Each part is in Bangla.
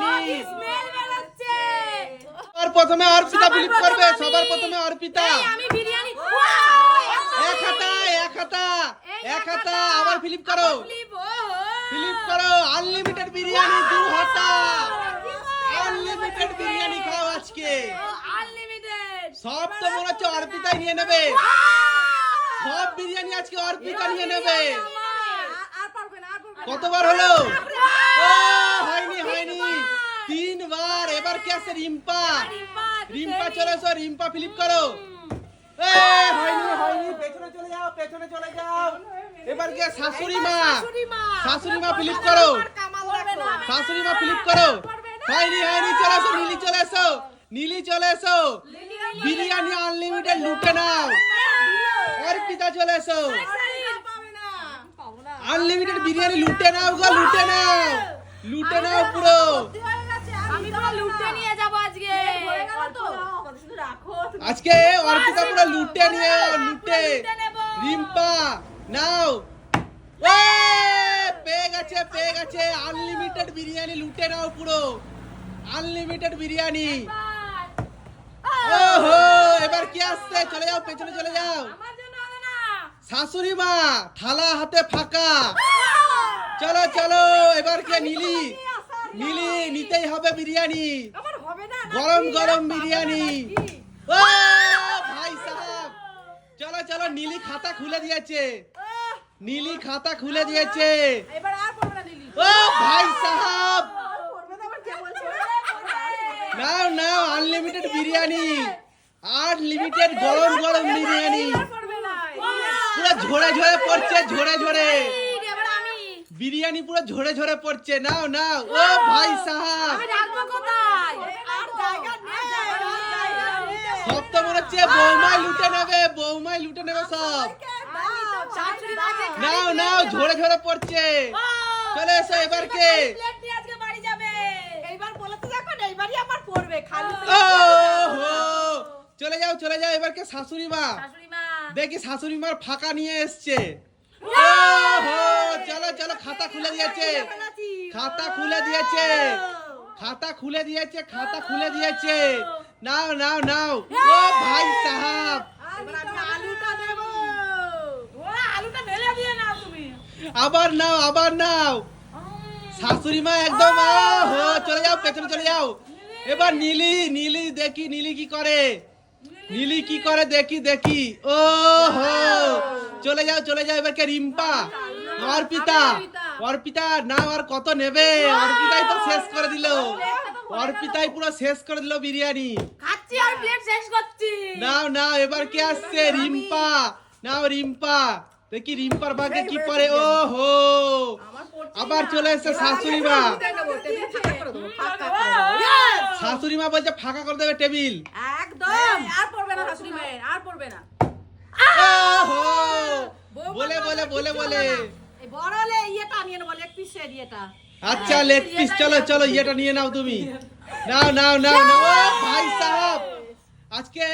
বিরিয়ানি। স্মেল আর প্রথমে অর্পিতা ফিলিপ করবে সবার প্রথমে অর্পিতা। এই আমি বিরিয়ানি এক হাতা এক হাতা এক হাতা। আবার ফিলিপ করো। ফিলিপ করো আনলিমিটেড বিরিয়ানি দু হাতা। আনলিমিটেড বিরিয়ানি খাও আজকে। সব তো মনে হচ্ছে অর্পিতাই নিয়ে নেবে। সব বিরিয়ানি আজকে অর্পিতা নিয়ে নেবে। আর পারবে না আর পারবে না। কতবার হলো? তিনবার এবার কে আছে রিম্পা? রিম্পা চলে এসো রিম্পা ফিলিপ করো। হয়নি হয়নি পেছনে চলে যাও পেছনে চলে যাও। এবার কে শাশুড়ি মা? শাশুড়ি মা। ফিলিপ করো। শাশুড়ি মা ফিলিপ করো। হয়নি হয়নি চলে এসো নীলি চলে এসো নীলি চলে এসো বিরিয়ানি আনলিমিটেড লুটে নাও। অর্পিতা চলে এসো আনলিমিটেড বিরিয়ানি লুটে নাও গো লুটে নাও। লুটে নাও পুরো। পুরো লুটে নিয়ে যাব আজকে। আজকে অর্পিতা পুরো লুটে নিয়ে লুটে। রিম্পা নাও। পেয়ে গেছে পেয়ে গেছে। আনলিমিটেড বিরিয়ানি লুটে নাও পুরো। আনলিমিটেড বিরিয়ানি। ওহো এবার কি আসছে? চলে যাও পেছনে চলে যাও। আমার জন্য হলো না। শাশুড়ি মা থালা হাতে ফাঁকা। চলো চলো এবার কে নীলি? নীলি নিতেই হবে বিরিয়ানি। গরম গরম বিরিয়ানি। ও ভাই সাহেব। চলো চলো নীলি খাতা খুলে দিয়েছে। নীলি খাতা খুলে দিয়েছে। এবার আর পড়বে না দিলি ও ভাই সাহেব। নাও নাও আনলিমিটেড বিরিয়ানি। আনলিমিটেড গরম গরম বিরিয়ানি। পুরো ঝরে ঝরে পড়ছে ঝরে ঝরে বিরিয়ানি পুরো ঝরে ঝরে পড়ছে নাও নাও। ও ভাই সাহেব। সব তো মনে হচ্ছে বৌমাই লুটে নেবে বৌমাই লুটে নেবে সব। শাশুড়ি নাও নাও ঝরে ঝরে পড়ছে। চলে এসো এবার কে? প্লেট নিয়ে আজকে বাড়ি যাবে। এইবার বলতে দেখো না এইবারই আমার পড়বে খালি ও হো চলে যাও চলে যাও এবার কে? শাশুড়ি মা। দেখি শাশুড়ি মার ফাঁকা নিয়ে এসছে। চলো চলো খাতা খুলে দিয়েছে। খাতা খুলে দিয়েছে। খাতা খুলে দিয়েছে খাতা খুলে দিয়েছে। নাও নাও নাও। ও ভাই সাহাব। আবার নাও আবার নাও। শাশুড়ি মা একদম চলে যাও পেছনে চলে যাও। এবার নীলি নীলি দেখি নীলি কি করে। নীলি কি করে দেখি দেখি। ও হো চলে যাও চলে যাও এবার কে রিম্পা। অর্পিতা অর্পিতা না আর কত নেবে? অর্পিতাই তো শেষ করে দিল। অর্পিতাই পুরো শেষ করে দিল বিরিয়ানি। খাচ্ছি আর প্লেট শেষ করছি। নাও নাও এবার কে আসছে? রিম্পা। নাও রিম্পা। দেখি রিম্পার ভাগে কি পরে। ও হো আবার চলে এসছে শাশুড়ি মা শাশুড়ি মা বলছে ফাঁকা করে দেবে টেবিল। একদম আর পড়বে না শাশুড়ি মায়ের আর পড়বে না। বলে বলে বলে বলে। বড় হলে ইয়েটা নিয়ে নেব লেগ পিসের ইয়েটা। আচ্ছা লেগ পিস চলো চলো ইয়েটা নিয়ে নাও তুমি। নাও নাও নাও নাও। ভাই সাহেব! আজকে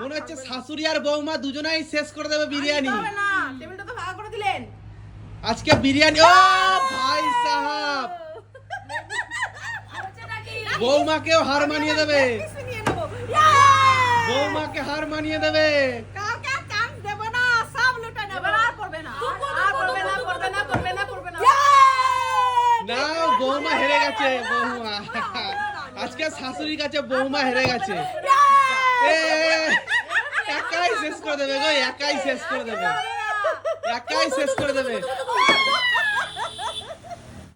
মনে হচ্ছে শাশুড়ি আর বৌমা দুজনাই শেষ করে দেবে বিরিয়ানি। টেবিলটা তো ভাগ করে দিলেন। আজকে বিরিয়ানি ও ভাই সাহেব! বৌমাকেও হার মানিয়ে দেবে। নিয়ে হার মানিয়ে দেবে। কাউকে চান্স দেব না সব লুটে নেব। আর পড়বে না। আর পড়বে না পড়বে না পড়বে না পড়বে না নাও বৌমা হেরে গেছে বৌমা। আজকে শাশুড়ির কাছে বৌমা হেরে গেছে। এ, একাই শেষ করে দেবে গো একাই শেষ করে দেবে। একাই শেষ করে দেবে।